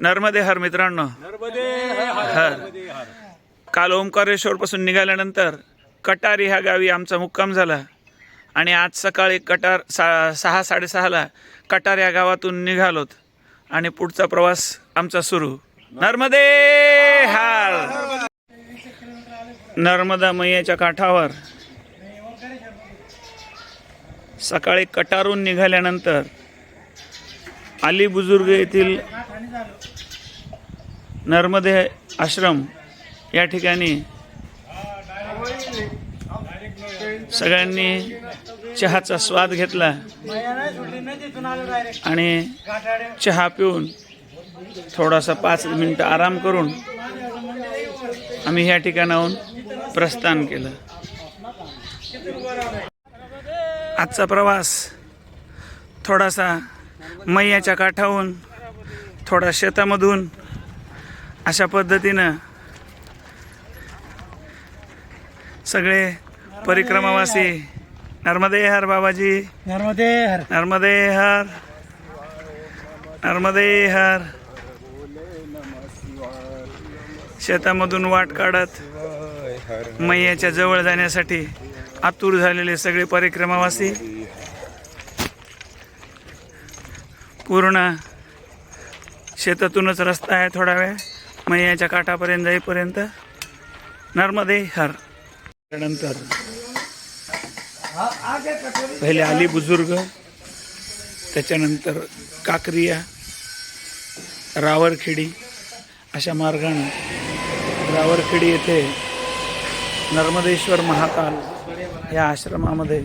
नर्मदे हर मित्रांनो. हर काल ओंकारेश्वर पासून निघाल्यानंतर कटार ह्या गावी आमचा मुक्काम झाला. आणि आज सकाळी कटार सा सहा साडेसहाला कटार या गावातून निघालोत. आणि पुढचा प्रवास आमचा सुरू. नर्मदे हार. नर्मदा मैयाच्या काठावर. सकाळी कटारून निघाल्यानंतर अली बुजुर्ग येथील नर्मदे आश्रम या ठिकाणी सगळ्यांनी चहाचा स्वाद घेतला आणि चहा पिऊन थोडासा पाच मिनटं आराम करून आम्ही ह्या ठिकाणाहून प्रस्थान केलं. आजचा प्रवास थोडासा मैयाच्या काठाहून थोडा शेतामधून अशा पद्धतीनं सगळे परिक्रमावासी. नर्मदे हर बाबाजी. नर्मदे हर. नर्मदे हर. नर्मदे हर. शेतामधून वाट काढत मैयाच्या जवळ जाण्यासाठी आतुर झालेले सगळे परिक्रमावासी. पूर्ण शेतातूनच रस्ता आहे थोडा वेळ. मैयाच्या काठापर्यंत जाईपर्यंत. नर्मदे हर. त्यानंतर पहिले आली बुजुर्ग त्याच्यानंतर काकरिया रावरखेडी अशा मार्गाने. रावरखेडी येथे नर्मदेश्वर महाकाल या आश्रमामध्ये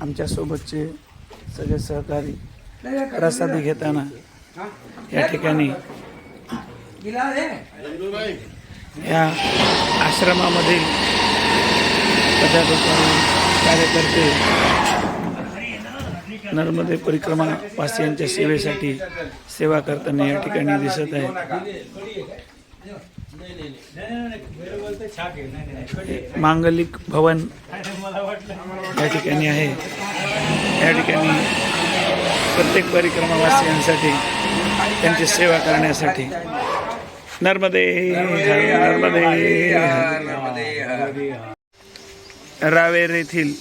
आमच्यासोबतचे सगळे सहकारी प्रसादी घेताना. या ठिकाणी. या आश्रमामधील पदाधिकारी कार्यकर्ते नर्मदे परिक्रमा वासियांच्या सेवेसाठी सेवा करताना या ठिकाणी दिसत आहे मांगलिक भवन या ठिकाणी आहे. या ठिकाणी प्रत्येक परिक्रमावासियांसाठी त्यांची सेवा करण्यासाठी. नर्मदे नर्मदे रावेर येथील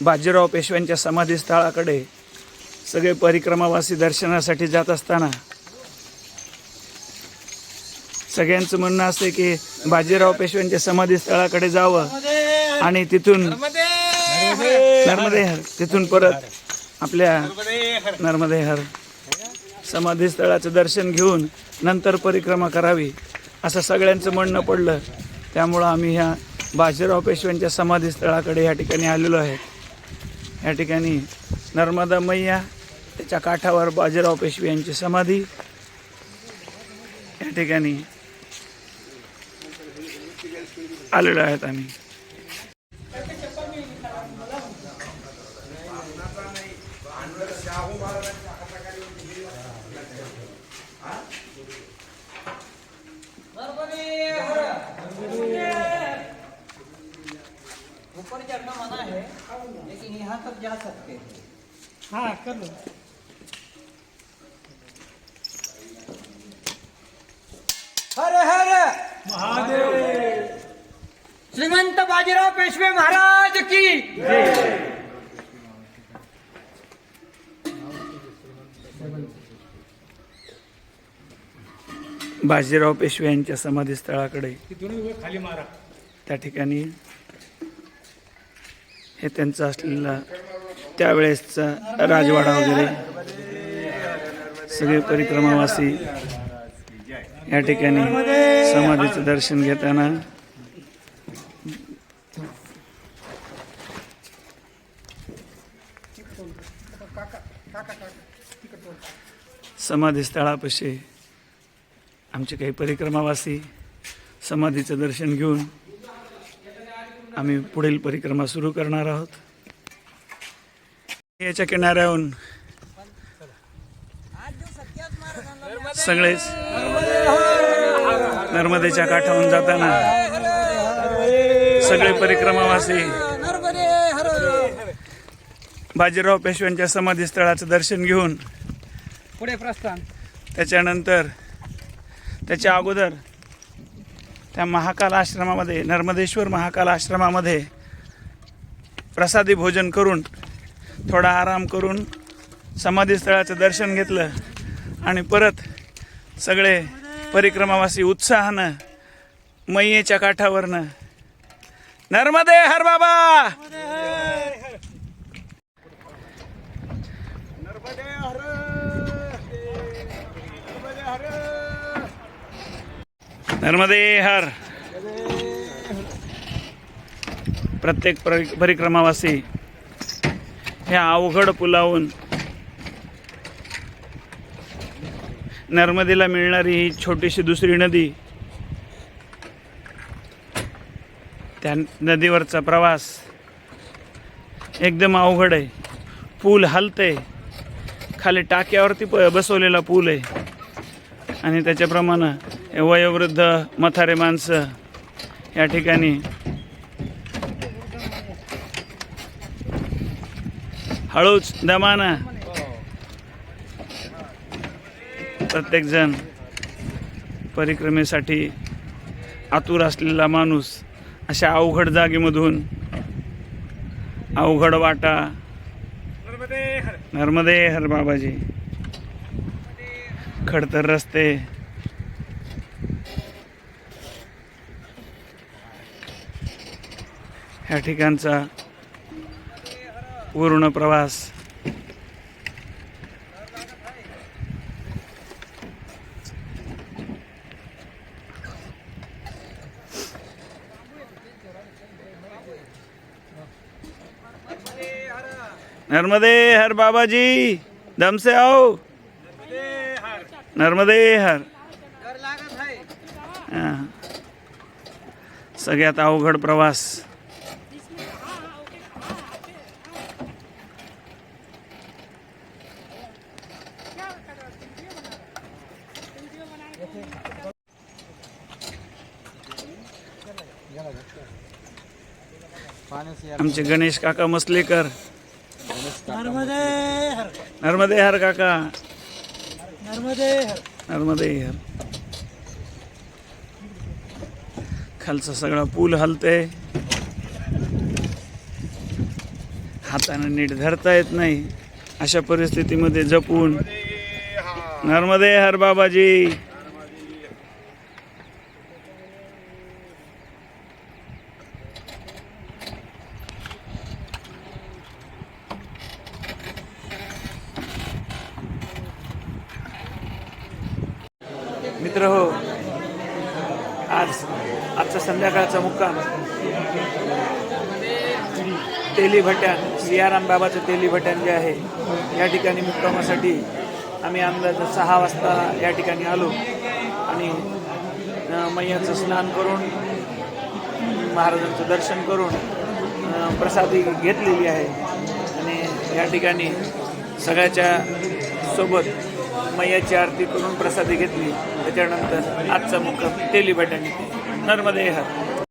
बाजीराव पेशव्यांच्या समाधीस्थळाकडे सगळे परिक्रमावासी दर्शनासाठी जात असताना सगळ्यांचं म्हणणं असते की बाजीराव पेशव्यांच्या समाधीस्थळाकडे जावं आणि तिथून नर्मदे तिथून परत आपल्या नर्मदे हर समाधीस्थळाचं दर्शन घेऊन नंतर परिक्रमा करावी असं सगळ्यांचं म्हणणं पडलं. त्यामुळं आम्ही ह्या बाजीराव पेशव्यांच्या समाधीस्थळाकडे या ठिकाणी आलेलो आहे. या ठिकाणी नर्मदा मैया त्याच्या काठावर बाजीराव पेशवे यांची समाधी. या ठिकाणी आलेलो आहेत आम्ही. हाँ कर. लो हर हर! महादेव! श्रीमंत बाजीराव पेशवे महाराज की बाजीराव पेशवे यांच्या समाधीस्थळाकडे तिथून उभे खाली मारा. त्या ठिकाणी हे त्यांचा असलेला त्यावेळेसचा राजवाडा वगैरे सगळे परिक्रमावासी या ठिकाणी समाधीचं दर्शन घेताना समाधीस्थळापाशी आमचे काही परिक्रमावासी समाधीचं दर्शन घेऊन आम्ही पुढील परिक्रमा सुरू करणार आहोत. याच्या किनाऱ्याहून. सगळेच नर्मदेच्या काठाहून जाताना. सगळे परिक्रमावासी. बाजीराव पेशव्यांच्या समाधीस्थळाचं दर्शन घेऊन पुढे प्रस्थान. त्याच्यानंतर त्याच्या अगोदर त्या महाकाल आश्रमामध्ये नर्मदेश्वर महाकाल आश्रमामध्ये प्रसादी भोजन करून थोडा आराम करून समाधीस्थळाचं दर्शन घेतलं आणि परत सगळे परिक्रमावासी उत्साहानं मैयेच्या काठावरनं. नर्मदे हर बाबा! नर्मदे हर! प्रत्येक परि- परिक्रमावासी ह्या अवघड पुलावून नर्मदेला मिळणारी ही छोटीशी दुसरी नदी त्या नदीवरचा प्रवास एकदम अवघड आहे. पूल हलतंय. खाली टाक्यावरती प बसवलेला पूल आहे. आणि त्याच्याप्रमाणे वयोवृद्ध म्हातारे माणसं या ठिकाणी हळूच दमानं प्रत्येकजण परिक्रमेसाठी आतुर असलेला माणूस अशा अवघड जागेमधून अवघड वाटा. नर्मदे हर बाबाजी. खडतर रस्ते. ह्या ठिकाणचा पूर्ण प्रवास. नर्मदे हर बाबाजी दम से आओ. नर्मदे हर. सगळ्यात अवघड प्रवास. आमचे गणेश काका मसलेकर. नर्मदे हर नर्मदे हर काका. नर्मदे हर नर्मदे हर. खालचा सगळा पूल हलतय. हाताने नीट धरता येत नाही. अशा परिस्थितीमध्ये जपून. नर्मदे हर बाबाजी मित्र हो आज आजचा संध्याकाळचा मुक्काम. तेली भट्यान सियाराम बाबाचं तेली भट्यान जे आहे या ठिकाणी मुक्कामासाठी आम्ही अंदाज सहा वाजता या ठिकाणी आलो. आणि मैयाचं स्नान करून महाराजांचं दर्शन करून प्रसादी घेतलेली आहे. आणि या ठिकाणी सगळ्याच्या सोबत मैयाची आरती करून प्रसादी घेतली. त्याच्यानंतर आजचा मुक्काम तेली भट्यानी नर्मदे हर.